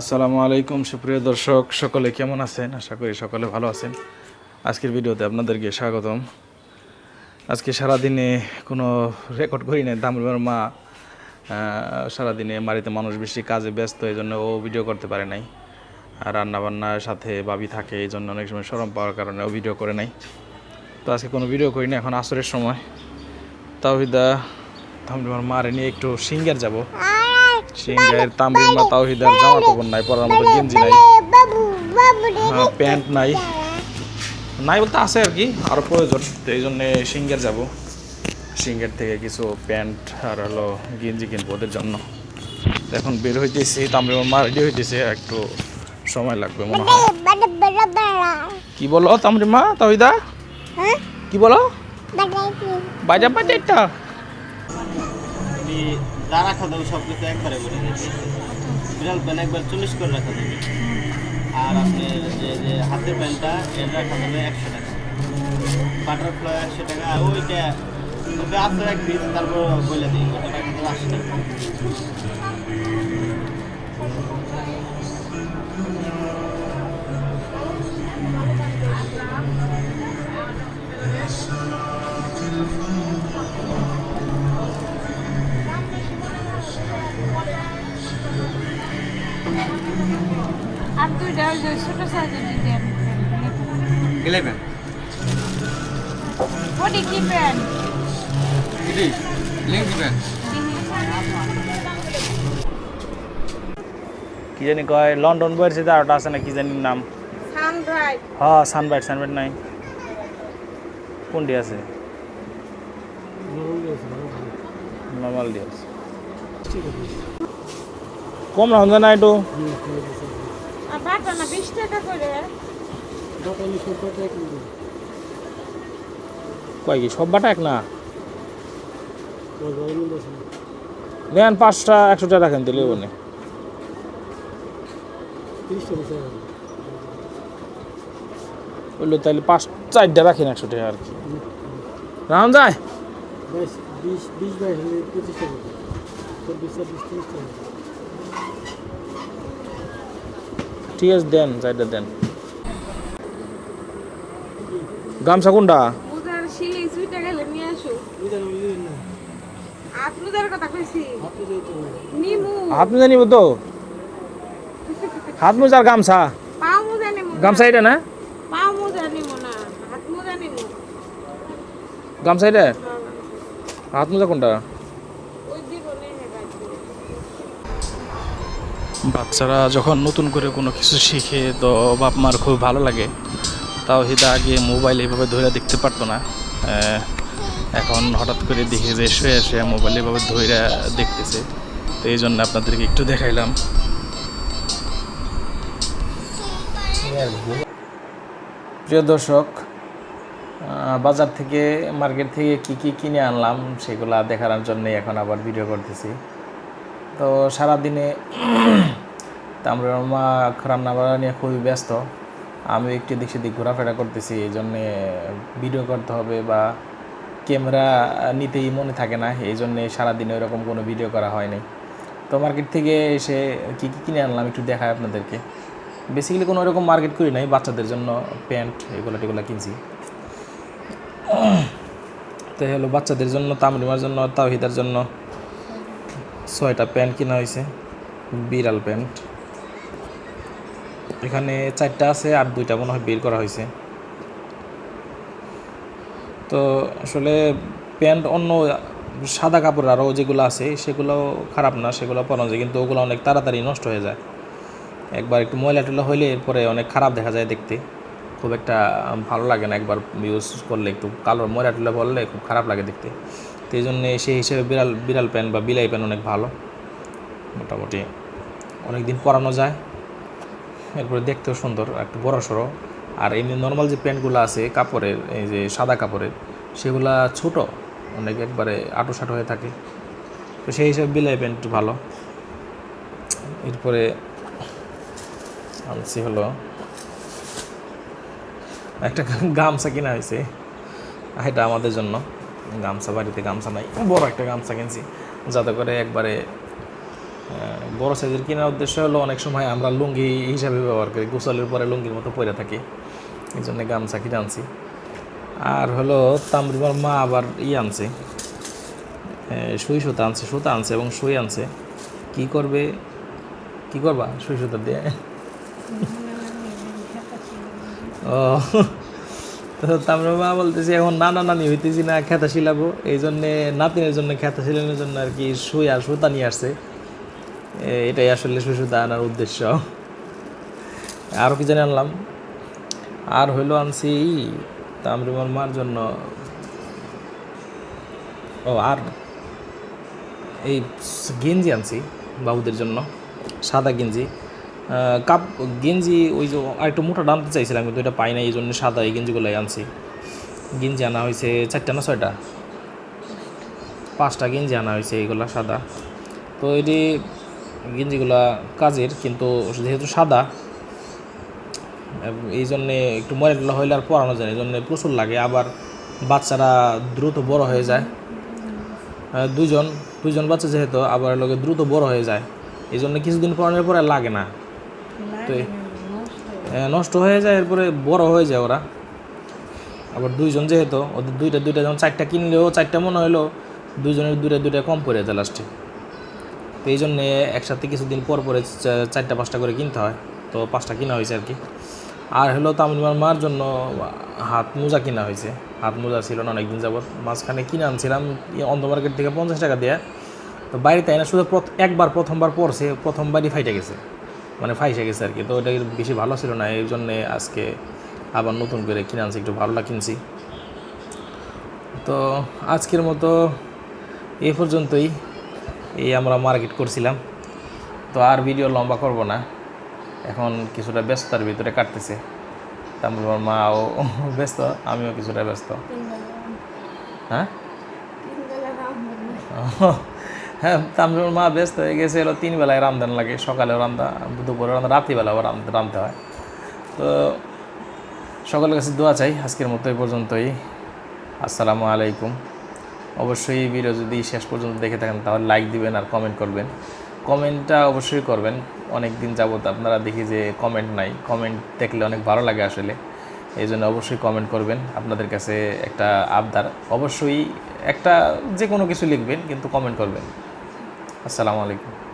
আসসালামু আলাইকুম, সুপ্রিয় দর্শক, সকলে কেমন আছেন? আশা করি সকলে ভালো আছেন। আজকের ভিডিওতে আপনাদেরকে স্বাগতম। আজকে সারাদিনে কোনো রেকর্ড করি নাই। দামরুমার মা সারাদিনে বাড়িতে মানুষ বেশি কাজে ব্যস্ত, এই জন্য ও ভিডিও করতে পারে নাই। আর রান্নাবান্নার সাথে বাবি থাকে, এই জন্য অনেক সময় সরম পাওয়ার কারণে ও ভিডিও করে নাই। তো আজকে কোনো ভিডিও করি না এখন আসরের সময়। তাওহিদা দামরুমার মারে নিয়ে একটু সিঙ্গার যাব। সিঙ্গার তামরির মা তাওহিদার জামা কাপড় নাই পরার মতো গেঞ্জি নাই। হ্যাঁ, প্যান্ট নাই। নাই বলতে আছে আর কি আরও প্রয়োজন তো এই জন্যে সিঙ্গের যাব। সিঙ্গের থেকে কিছু প্যান্ট আর হলো গেঞ্জি কিনবো ওদের জন্য। এখন বের হইতেছি তামরির মা রেডি হইতেছে একটু সময় লাগবে মনে হয়। কি বলো তামরির মা তাওহিদা? কি বলো? বাজা বাজা একটা আপনি যা রাখা দেবে সব কিছু একবারে বলে দিয়েছি। বিড়াল প্যান একবার চল্লিশ করে রাখা দেবে আর আপনার যে যে হাতের প্যান্টটা এটা রাখা দেবে একশো টাকা। বাটারফ্লাই একশো টাকা, ওইটা ওটা আপনার এক পিস, তারপর বলে দিই ওটা আশি টাকা। আর দুইটা ওই যে ছোট সাইজের দিতেন ইলেভেন ওটি কি প্যান্ট? লিঙ্ক দিবেন? কি জানি কয় লন্ডন বইয়ের সাথে আরেকটা আছে না কি জানি নাম? সানরাইজ হ্যাঁ সানবাইট সানবাইট নাই। কোনটি আছে? নর্মাল ডি আছে। কম না হচ্ছে না একটু। বাটা না বিশ টাকা করে। কয় কি সব বাটা এক না? নেন পাঁচটা একশো টাকা রাখেন দিলে বনে বলল তাহলে পাঁচ চারটা রাখেন একশো টাকা আর কি। রাম যায় ঠিক আছে দেন চারটা দেন গামছা কোনটা উদার শিলি সুইটা গেলে নিয়ে আসো। আপনাদের কথা কইছি। হাত মোজা নিব তো? হাত মোজার গামছা। গামছা এটা না? পাও মোজা নিমু না। হাত মোজা নিমু। গামছা এটা? হাত মোজা কোনটা? বাচ্চারা যখন নতুন করে কোনো কিছু শিখে তো বাপ মার খুব ভালো লাগে। তাও হিদা আগে মোবাইল এভাবে ধরে দেখতে পারতো না। এখন হঠাৎ করে দেখে যে শুয়ে শুয়ে মোবাইল এভাবে ধরে দেখতেছে। তো এই জন্য আপনাদেরকে একটু দেখাইলাম। প্রিয় দর্শক বাজার থেকে, মার্কেট থেকে কি কি কিনে আনলাম সেগুলা দেখানোর জন্যই এখন আবার ভিডিও করতেছি। তো সারাদিনে তা আমরা মা রান্না বান্না নিয়ে খুবই ব্যস্ত। আমি একটু দিক সেদিক ঘোরাফেরা করতেছি, এই জন্যে ভিডিও করতে হবে বা ক্যামেরা নিতেই মনে থাকে না, এই জন্যে সারাদিনে ওরকম কোনো ভিডিও করা হয়নি। তো মার্কেট থেকে এসে কী কী কিনে আনলাম একটু দেখায় আপনাদেরকে। বেসিক্যালি কোনো এরকম মার্কেট করি নাই, বাচ্চাদের জন্য প্যান্ট এগুলো টেগুলো কিনছি। তো হলো বাচ্চাদের জন্য তামরিমার জন্য, তাওহিদার জন্য ছয়টা প্যান্ট কেনা হয়েছে বিড়াল প্যান্ট। এখানে চারটা আছে আর দুইটা মনে হয় বের করা হয়েছে। তো আসলে প্যান্ট অন্য সাদা কাপড় আরও যেগুলো আছে, সেগুলো খারাপ না, সেগুলো পরানো যায়, কিন্তু ওগুলো অনেক তাড়াতাড়ি নষ্ট হয়ে যায়। একবার একটু ময়লা টয়লা হইলে এরপরে অনেক খারাপ দেখা যায় দেখতে। খুব একটা ভালো লাগে না একবার ইউজ করলে একটু কালো ময়লা টয়লা পরলে খুব খারাপ লাগে দেখতে। তো এই জন্যে সেই হিসেবে বিড়াল বিড়াল প্যান্ট বা বিলাই প্যান্ট অনেক ভালো। মোটামুটি অনেক দিন পরানো যায়। এরপরে দেখতেও সুন্দর, একটু বড় সড়ো। আর এমনি নর্মাল যে প্যান্টগুলো আছে, কাপড়ের, এই যে সাদা কাপড়ের, সেগুলা ছোট, অনেক একবারে আটো সাটো হয়ে থাকে। তো সেই হিসাবে বিলাই প্যান্ট ভালো। এরপরে আনছি হলো একটা গামছা কিনা হয়েছে। এটা আমাদের জন্য। গামছা, বাড়িতে গামছা নাই, বড় একটা গামছা কিনছি। যাতে করে একবারে বড় সাইজের কেনার উদ্দেশ্য হলো অনেক সময় আমরা লুঙ্গি হিসাবে ব্যবহার করি, গোসলের পরে লুঙ্গির মতো পরে থাকি। এই জন্য গামছা কিনে আনছি। আর হলো তামরিমার মা আবার ই আনছে সুই সুতা আনছে সুতা আনছে এবং সুই আনছে। কি করবে? কি করবা সুই সুতা দিয়ে? ও, তো তারপরে মা বলতেছি, এখন নানা নানি হইতেছি না খেতা শিলাবো এই জন্যে, নাতিনের জন্য খেতা শিলানোর জন্য আর কি সুই আর সুতা নিয়ে আসছে। এটাই আসলে সুই আনার উদ্দেশ্য। আরও কি জানি আনলাম? আর হইল আনছি তামরিমার মার জন্য। ও, আর এই গেঞ্জি আনছি বাবুদের জন্য, সাদা গেঞ্জি। কাপ, গেঞ্জি ওই যে আরেকটু মোটা আনতে চাইছিলাম, কিন্তু এটা পাই না এই জন্য সাদা এই গেঞ্জিগুলোই আনছি। গেঞ্জি আনা হয়েছে চারটা না ছয়টা? পাঁচটা গেঞ্জি আনা হয়েছে এইগুলা সাদা। তো এটি গেঞ্জিগুলা কাজের কিন্তু যেহেতু সাদা এই জন্যে একটু ময়লা হইলে আর পরানো যায় এই জন্যে প্রচুর লাগে। আবার বাচ্চারা দ্রুত বড় হয়ে যায়। আহ, দুইজন দুইজন বাচ্চা যেহেতু আবার লোকে দ্রুত বড় হয়ে যায়। এই জন্য কিছুদিন পরানোর পরে লাগে না। তো নষ্ট হয়ে যায় এরপরে বড় হয়ে যায় ওরা। আবার দুইজন যেহেতু ওদের দুইটা দুইটা যেমন চারটা কিনলেও চারটা মনে হলো দুইজনের দুইটা দুইটা কম পড়ে যায় লাস্টে তো এই জন্যে একসাথে কিছুদিন পর পরে চারটা, পাঁচটা করে কিনতে হয়। তো পাঁচটা কিনা হয়েছে আর কি। আর হলো তামিলমার মার জন্য হাত মোজা কিনা হয়েছে। হাত মোজা ছিল না, অনেকদিন যাবত মাঝখানে কিনে আনছিলাম অন্ধ মার্কেট থেকে পঞ্চাশ টাকা দিয়ে। তো বাড়িতে না, শুধু একবার প্রথমবার পড়ছে প্রথমবারই ফাইটে গেছে। মানে ফাইসে গেছে আর কি। তো ওটা বেশি ভালো ছিল না, এই জন্যে আজকে আবার নতুন করে কিনে আনছি, একটু ভালোটা কিনছি। তো আজকের মতো এই পর্যন্তই। এই আমরা মার্কেট করছিলাম। তো আর ভিডিও লম্বা করব না। এখন কিছুটা ব্যস্ততার ভিতরে কাটতেছে। তারপর আমার মাও ব্যস্ত আমিও কিছুটা ব্যস্ত। হ্যাঁ? হ্যাঁ তামরুর মা ব্যস্ত হয়ে গেছে এলো তিন বেলায় রান্ধন লাগে। সকালেও রান্ধা দুপুরে রান্ধা রাত্রিবেলাও রান্ধতে হয়। তো সকলের কাছে দোয়া চাই আজকের মতো এই পর্যন্তই। আসসালামু আলাইকুম। অবশ্যই এই ভিডিও যদি শেষ পর্যন্ত দেখে থাকেন, তাহলে লাইক দিবেন আর কমেন্ট করবেন। কমেন্টটা অবশ্যই করবেন। অনেক দিন যাবত আপনারা দেখি যে কমেন্ট নাই। কমেন্ট দেখলে অনেক ভালো লাগে আসলে। এই জন্য অবশ্যই কমেন্ট করবেন। আপনাদের কাছে একটা আবদার। অবশ্যই একটা যে কোনো কিছু লিখবেন, কিন্তু কমেন্ট করবেন। আসসালামু আলাইকুম।